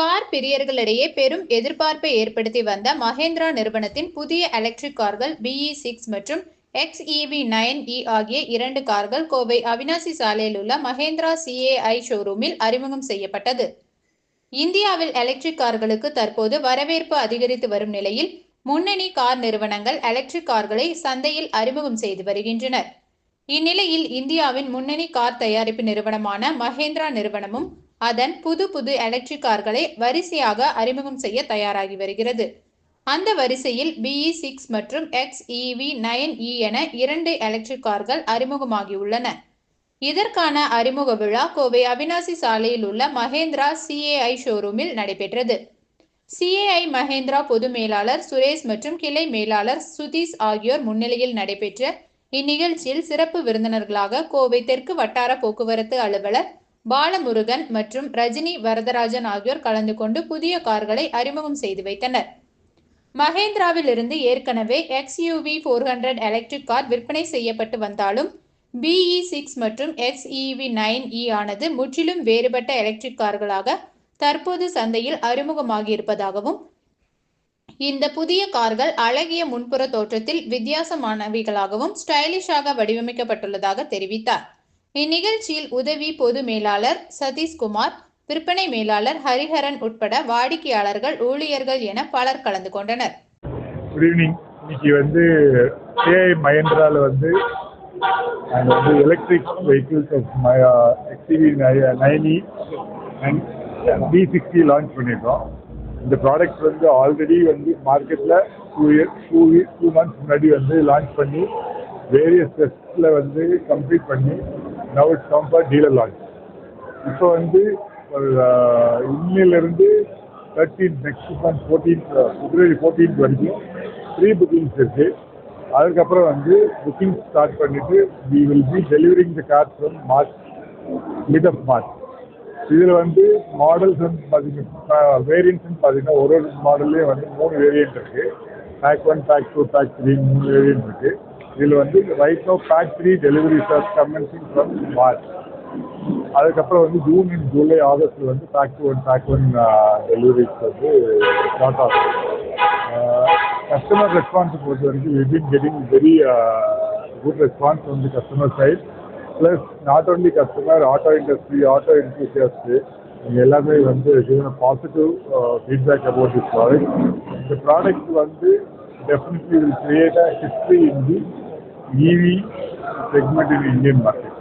Car பிரியர்களிடையே பெரும் எதிர்பார்ப்பை ஏற்படுத்தி வந்த மஹேந்திரா நிறுவனத்தின் புதிய எலக்ட்ரிக் கார்கள் பிஇ சிக்ஸ் மற்றும் எக்ஸ்இவி நைன் இ ஆகிய இரண்டு கார்கள் கோவை அவினாசி சாலையில் உள்ள மஹேந்திரா சிஏஐ ஷோரூமில் அறிமுகம் செய்யப்பட்டது. இந்தியாவில் எலக்ட்ரிக் கார்களுக்கு தற்போது வரவேற்பு அதிகரித்து வரும் நிலையில் முன்னணி கார் நிறுவனங்கள் எலக்ட்ரிக் கார்களை சந்தையில் அறிமுகம் செய்து வருகின்றனர். இந்நிலையில் இந்தியாவின் முன்னணி கார் தயாரிப்பு நிறுவனமான மஹேந்திரா நிறுவனமும் அதன் புது புது எலக்ட்ரிக் கார்களை வரிசையாக அறிமுகம் செய்ய தயாராகி வருகிறது. அந்த வரிசையில் பிஇ சிக்ஸ் மற்றும் எக்ஸ் இவி நைன் இ என இரண்டு எலக்ட்ரிக் கார்கள் அறிமுகமாகியுள்ளன இதற்கான அறிமுக விழா கோவை அவினாசி சாலையில் உள்ள மகேந்திரா சிஏஐ ஷோரூமில் நடைபெற்றது. சிஏஐ மஹேந்திரா பொது மேலாளர் சுரேஷ் மற்றும் கிளை மேலாளர் சுதீஷ் ஆகியோர் முன்னிலையில் நடைபெற்ற இந்நிகழ்ச்சியில் சிறப்பு விருந்தினர்களாக கோவை தெற்கு வட்டார போக்குவரத்து அலுவலர் பாலமுருகன் மற்றும் ரஜினி வரதராஜன் ஆகியோர் கலந்து கொண்டு புதிய கார்களை அறிமுகம் செய்து வைத்தனர். மகேந்திராவிலிருந்து ஏற்கனவே XUV four hundred electric car விற்பனை செய்யப்பட்டு வந்தாலும் பிஇ சிக்ஸ் மற்றும் எக்ஸ்இவி நைன் இ ஆனது முற்றிலும் வேறுபட்ட எலக்ட்ரிக் கார்களாக தற்போது சந்தையில் அறிமுகமாகியிருப்பதாகவும் இந்த புதிய கார்கள் அழகிய முன்புற தோற்றத்தில் வித்தியாசமானவைகளாகவும் ஸ்டைலிஷாக வடிவமைக்கப்பட்டுள்ளதாக தெரிவித்தார். இந்நிகழ்ச்சியில் உதவி பொது மேலாளர் சதீஷ்குமார் விற்பனை மேலாளர் ஹரிஹரன் உட்பட வாடிக்கையாளர்கள் ஊழியர்கள் என பலர் கலந்து கொண்டனர். குட் ஈவினிங் இன்னைக்கு வந்து ஏஐ மயந்திரால வந்து அண்ட் வந்து electric vehicles of X E V nine e and B sixty launch பண்ணியிருக்கோம். இந்த ப்ராடக்ட் வந்து ஆல்ரெடி வந்து மார்க்கெட்டில் two year two two months முன்னாடி வந்து லான்ச் பண்ணி வேரியஸ் டெஸ்ட்டில் வந்து கம்ப்ளீட் பண்ணி now it's come for dealer launch இப்போ வந்து இன்னிலிருந்து thirteen next month fourteen February fourteenth வரைக்கும் ப்ரீ புக்கிங்ஸ் இருக்கு. அதுக்கப்புறம் வந்து புக்கிங் ஸ்டார்ட் பண்ணிட்டு we will be delivering the car from March mid of March இதில் வந்து மாடல்ஸ் வந்து பார்த்தீங்கன்னா வேரியன்ட்ஸ்னு பார்த்தீங்கன்னா ஒரு ஒரு மாடல்லையும் வந்து மூணு வேரியன்ட் இருக்குது pack one pack two pack three மூணு வேரியன்ட் இருக்குது இதில் வந்து right no pack three delivery sir commencing from March அதுக்கப்புறம் வந்து ஜூன் அண்ட் ஜூலை ஆகஸ்ட்ல வந்து pack two one pack one deliveries வந்து ஸ்டார்ட் ஆகும் கஸ்டமர் ரெஸ்பான்ஸை பொறுத்த வரைக்கும் we been getting very good response from the customer side plus not only customer auto industry auto enthusiast இவங்க எல்லாமே வந்து given positive feedback about this product இந்த product வந்து definitely will create a history in the EV segment in Indian market.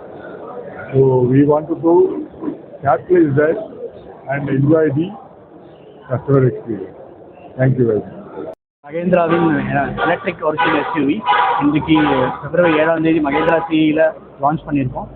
So we want to go capitalize that and enjoy the customer experience. Thank you very much. மகேந்திராவின் electric original SUV இன்றைக்கு பிப்ரவரி ஏழாம் தேதி Mahindra சிஇயில் launch பண்ணியிருக்கோம்